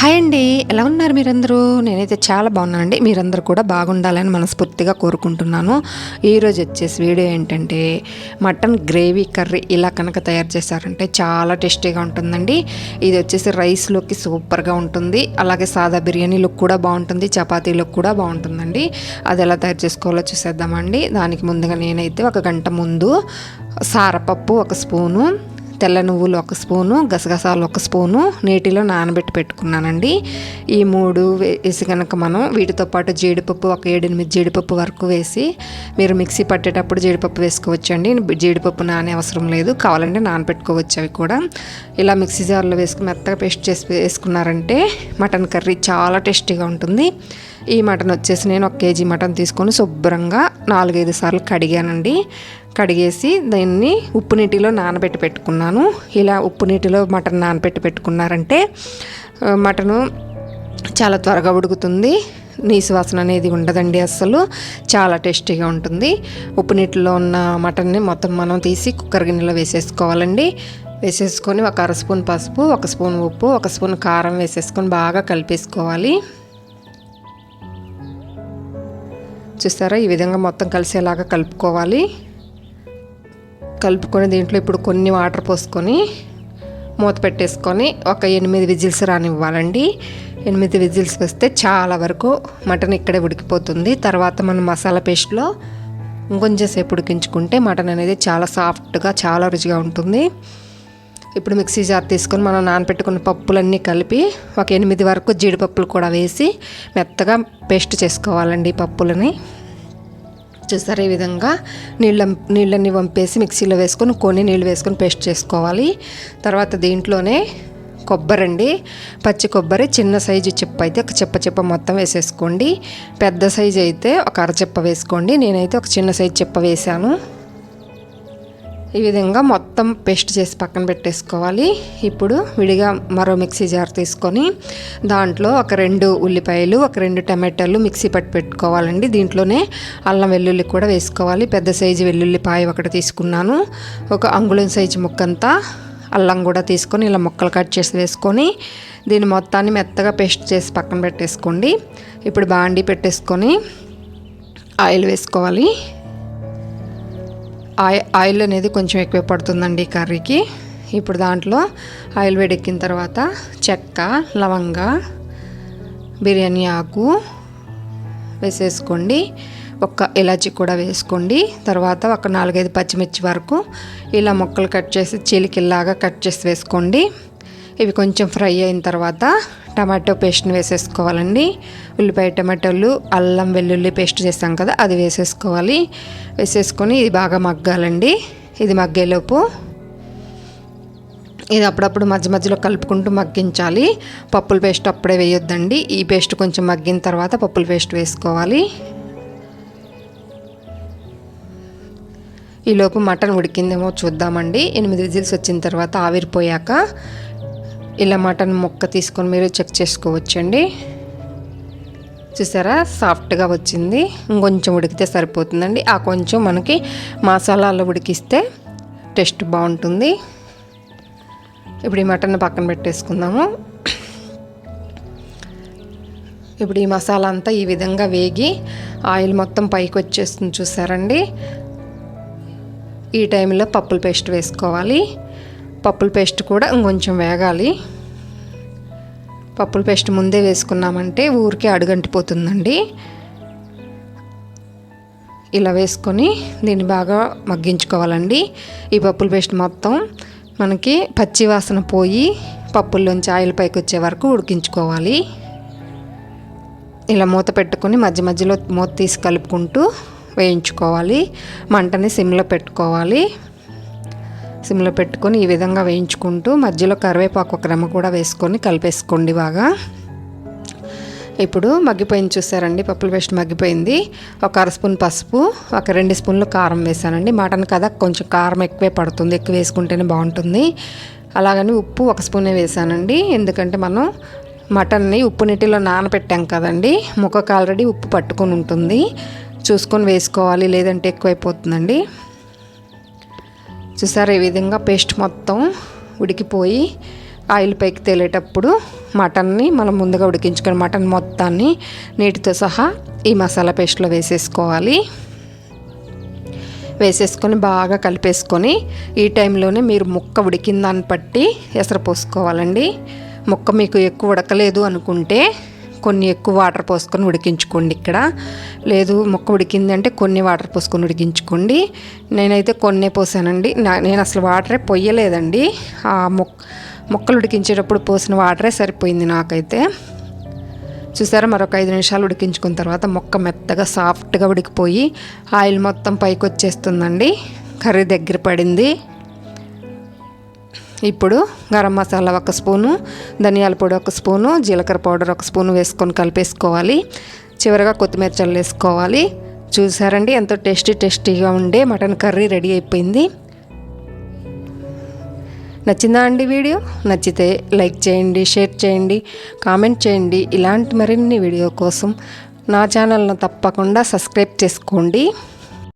Hi అండి. ఎలా ఉన్నారు మీరందరూ? నేనైతే చాలా బాగున్నానండి. మీరందరూ కూడా బాగుండాలని మనస్ఫూర్తిగా కోరుకుంటున్నాను. ఈరోజు వచ్చేసి వీడియో ఏంటంటే మటన్ గ్రేవీ కర్రీ ఇలా కనుక తయారు చేశారంటే చాలా టేస్టీగా ఉంటుందండి. ఇది వచ్చేసి రైస్లోకి సూపర్గా ఉంటుంది. అలాగే సాదా బిర్యానీలో కూడా బాగుంటుంది. చపాతీలోకి కూడా బాగుంటుందండి. అది ఎలా తయారు చేసుకోవాలో చూసేద్దామండి. దానికి ముందుగా నేనైతే ఒక గంట ముందు సారపప్పు ఒక స్పూను తెల్ల నువ్వులు ఒక స్పూను గసగసాలు ఒక స్పూను నీటిలో నానబెట్టి పెట్టుకున్నానండి. ఈ మూడు వేసి కనుక మనం వీటితో పాటు జీడిపప్పు ఒక ఏడెనిమిది జీడిపప్పు వరకు వేసి మీరు మిక్సీ పట్టేటప్పుడు జీడిపప్పు వేసుకోవచ్చండి. జీడిపప్పు నానే అవసరం లేదు. కావాలంటే నానబెట్టుకోవచ్చు అవి కూడా. ఇలా మిక్సీ జార్లో వేసుకుని మెత్తగా పేస్ట్ చేసి వేసుకున్నారంటే మటన్ కర్రీ చాలా టేస్టీగా ఉంటుంది. ఈ మటన్ వచ్చేసి నేను ఒక కేజీ మటన్ తీసుకొని శుభ్రంగా నాలుగైదు సార్లు కడిగానండి. కడిగేసి దాన్ని ఉప్పు నీటిలో నానబెట్టి పెట్టుకున్నాను. ఇలా ఉప్పు నీటిలో మటన్ నానబెట్టి పెట్టుకున్నారంటే మటను చాలా త్వరగా ఉడుకుతుంది. నీసు వాసన అనేది ఉండదండి అస్సలు. చాలా టేస్టీగా ఉంటుంది. ఉప్పు నీటిలో ఉన్న మటన్ని మొత్తం మనం తీసి కుక్కర్ గిన్నెలో వేసేసుకోవాలండి. వేసేసుకొని ఒక అర స్పూన్ పసుపు ఒక స్పూన్ ఉప్పు ఒక స్పూన్ కారం వేసేసుకొని బాగా కలిపేసుకోవాలి. చూస్తారా? ఈ విధంగా మొత్తం కలిసేలాగా కలుపుకోవాలి. కలుపుకొని దీంట్లో ఇప్పుడు కొన్ని వాటర్ పోసుకొని మూత పెట్టేసుకొని ఒక ఎనిమిది విజిల్స్ రానివ్వాలండి. ఎనిమిది విజిల్స్ వస్తే చాలా వరకు మటన్ ఇక్కడే ఉడికిపోతుంది. తర్వాత మనం మసాలా పేస్ట్లో ఇంకొంచెం సేపు ఉడికించుకుంటే మటన్ అనేది చాలా సాఫ్ట్గా చాలా రుచిగా ఉంటుంది. ఇప్పుడు మిక్సీ జార్ తీసుకొని మనం నానబెట్టుకున్న పప్పులన్నీ కలిపి ఒక ఎనిమిది వరకు జీడిపప్పులు కూడా వేసి మెత్తగా పేస్ట్ చేసుకోవాలండి పప్పులని. చూసారు ఈ విధంగా నీళ్ళ నీళ్ళని వంపేసి మిక్సీలో వేసుకొని కొన్ని నీళ్ళు వేసుకొని పేస్ట్ చేసుకోవాలి. తర్వాత దీంట్లోనే కొబ్బరి అండి. పచ్చి కొబ్బరి చిన్న సైజు చెప్ప అయితే ఒక చెప్ప చెప్ప మొత్తం వేసేసుకోండి. పెద్ద సైజు అయితే ఒక అరచెప్ప వేసుకోండి. నేనైతే ఒక చిన్న సైజు చెప్ప వేసాను ఈ విధంగా మొత్తం పేస్ట్ చేసి పక్కన పెట్టేసుకోవాలి. ఇప్పుడు విడిగా మరో మిక్సీ జార్ తీసుకొని దాంట్లో ఒక రెండు ఉల్లిపాయలు ఒక రెండు టమాటాలు మిక్సీ పట్టి పెట్టుకోవాలండి. దీంట్లోనే అల్లం వెల్లుల్లి కూడా వేసుకోవాలి. పెద్ద సైజు వెల్లుల్లిపాయ ఒకటి తీసుకున్నాను. ఒక అంగుళం సైజు ముక్కంతా అల్లం కూడా తీసుకొని ఇలా ముక్కలు కట్ చేసి వేసుకొని దీన్ని మొత్తాన్ని మెత్తగా పేస్ట్ చేసి పక్కన పెట్టేసుకోండి. ఇప్పుడు బాండి పెట్టేసుకొని ఆయిల్ వేసుకోవాలి. ఆయిల్ అనేది కొంచెం ఎక్కువ పడుతుందండి కర్రీకి. ఇప్పుడు దాంట్లో ఆయిల్ వేడెక్కిన తర్వాత చెక్క లవంగ బిర్యానీ ఆకు వేసేసుకోండి. ఒక్క ఇలాచి కూడా వేసుకోండి. తర్వాత ఒక నాలుగైదు పచ్చిమిర్చి వరకు ఇలా ముక్కలు కట్ చేసి చీలికిల్లాగా కట్ చేసి వేసుకోండి. ఇవి కొంచెం ఫ్రై అయిన తర్వాత టమాటో పేస్ట్ని వేసేసుకోవాలండి. ఉల్లిపాయ టమాటోలు అల్లం వెల్లుల్లి పేస్ట్ చేస్తాం కదా అది వేసేసుకోవాలి. వేసేసుకొని ఇది బాగా మగ్గాలండి. ఇది మగ్గేలోపు ఇది అప్పుడప్పుడు మధ్య మధ్యలో కలుపుకుంటూ మగ్గించాలి. పప్పుల పేస్ట్ అప్పుడే వేయొద్దండి. ఈ పేస్ట్ కొంచెం మగ్గిన తర్వాత పప్పుల పేస్ట్ వేసుకోవాలి. ఈలోపు మటన్ ఉడికిందేమో చూద్దామండి. ఎనిమిది విజిల్స్ వచ్చిన తర్వాత ఆవిరిపోయాక ఇలా మటన్ ముక్క తీసుకొని మీరు చెక్ చేసుకోవచ్చండి. చూసారా? సాఫ్ట్గా వచ్చింది. ఇంకొంచెం ఉడికితే సరిపోతుందండి. ఆ కొంచెం మనకి మసాలాలో ఉడికిస్తే టేస్ట్ బాగుంటుంది. ఇప్పుడు ఈ మటన్ పక్కన పెట్టేసుకుందాము. ఇప్పుడు ఈ మసాలా అంతా ఈ విధంగా వేగి ఆయిల్ మొత్తం పైకి వచ్చేస్తుంది చూసారండి. ఈ టైంలో పప్పుల పేస్ట్ వేసుకోవాలి. పప్పుల పేస్ట్ కూడా ఇంకొంచెం వేగాలి. పప్పుల పేస్ట్ ముందే వేసుకున్నామంటే ఊరికే అడుగంటిపోతుందండి. ఇలా వేసుకొని దీన్ని బాగా మగ్గించుకోవాలండి. ఈ పప్పుల పేస్ట్ మొత్తం మనకి పచ్చి వాసన పోయి పప్పుల్లోంచి ఆయిల్ పైకి వచ్చే వరకు ఉడికించుకోవాలి. ఇలా మూత పెట్టుకొని మధ్య మధ్యలో మూత తీసి కలుపుకుంటూ వేయించుకోవాలి. మంటని సిమ్లో పెట్టుకోవాలి. సిమ్లో పెట్టుకొని ఈ విధంగా వేయించుకుంటూ మధ్యలో కరివేపాకు ఒక రెమ్మ కూడా వేసుకొని కలిపేసుకోండి బాగా. ఇప్పుడు మగ్గిపోయింది చూసారండి పప్పుల పేస్ట్ మగ్గిపోయింది. ఒక అర స్పూన్ పసుపు ఒక రెండు స్పూన్లు కారం వేసానండి. మటన్ కదా కొంచెం కారం ఎక్కువే పడుతుంది ఎక్కువ వేసుకుంటేనే బాగుంటుంది. అలాగని ఉప్పు ఒక స్పూనే వేసానండి. ఎందుకంటే మనం మటన్ని ఉప్పు నీటిలో నానబెట్టాం కదండి ముక్కకు ఆల్రెడీ ఉప్పు పట్టుకొని ఉంటుంది. చూసుకొని వేసుకోవాలి లేదంటే ఎక్కువైపోతుందండి. చూసారు? ఈ విధంగా పేస్ట్ మొత్తం ఉడికిపోయి ఆయిల్ పైకి తేలేటప్పుడు మటన్ని మనం ముందుగా ఉడికించుకొని మటన్ మొత్తాన్ని నీటితో సహా ఈ మసాలా పేస్ట్లో వేసేసుకోవాలి. వేసేసుకొని బాగా కలిపేసుకొని ఈ టైంలోనే మీరు ముక్క ఉడికిందాన్ని బట్టి ఎసరు పోసుకోవాలండి. ముక్క మీకు ఎక్కువ ఉడకలేదు అనుకుంటే కొన్ని ఎక్కువ వాటర్ పోసుకొని ఉడికించుకోండి ఇక్కడ. లేదు మొక్క ఉడికింది అంటే కొన్ని వాటర్ పోసుకొని ఉడికించుకోండి. నేనైతే కొన్నే పోసానండి. నా- నేను అసలు వాటరే పొయ్యలేదండి. ఆ మొక్క మొక్కలు ఉడికించేటప్పుడు పోసిన వాటరే సరిపోయింది నాకైతే. చూసారా మరొక ఐదు నిమిషాలు ఉడికించుకున్న తర్వాత మొక్క మెత్తగా సాఫ్ట్గా ఉడికిపోయి ఆయిల్ మొత్తం పైకి వచ్చేస్తుందండి కర్రీ దగ్గర పడింది. ఇప్పుడు గరం మసాలా ఒక స్పూను ధనియాల పొడి ఒక స్పూను జీలకర్ర పౌడర్ ఒక స్పూను వేసుకొని కలిపేసుకోవాలి. చివరిగా కొత్తిమీర చల్లేసుకోవాలి చూసారండి ఎంతో టేస్టీ టేస్టీగా ఉండే మటన్ కర్రీ రెడీ అయిపోయింది. నచ్చిందా అండి వీడియో? నచ్చితే లైక్ చేయండి షేర్ చేయండి కామెంట్ చేయండి. ఇలాంటి మరిన్ని వీడియో కోసం నా ఛానల్ను తప్పకుండా సబ్స్క్రైబ్ చేసుకోండి.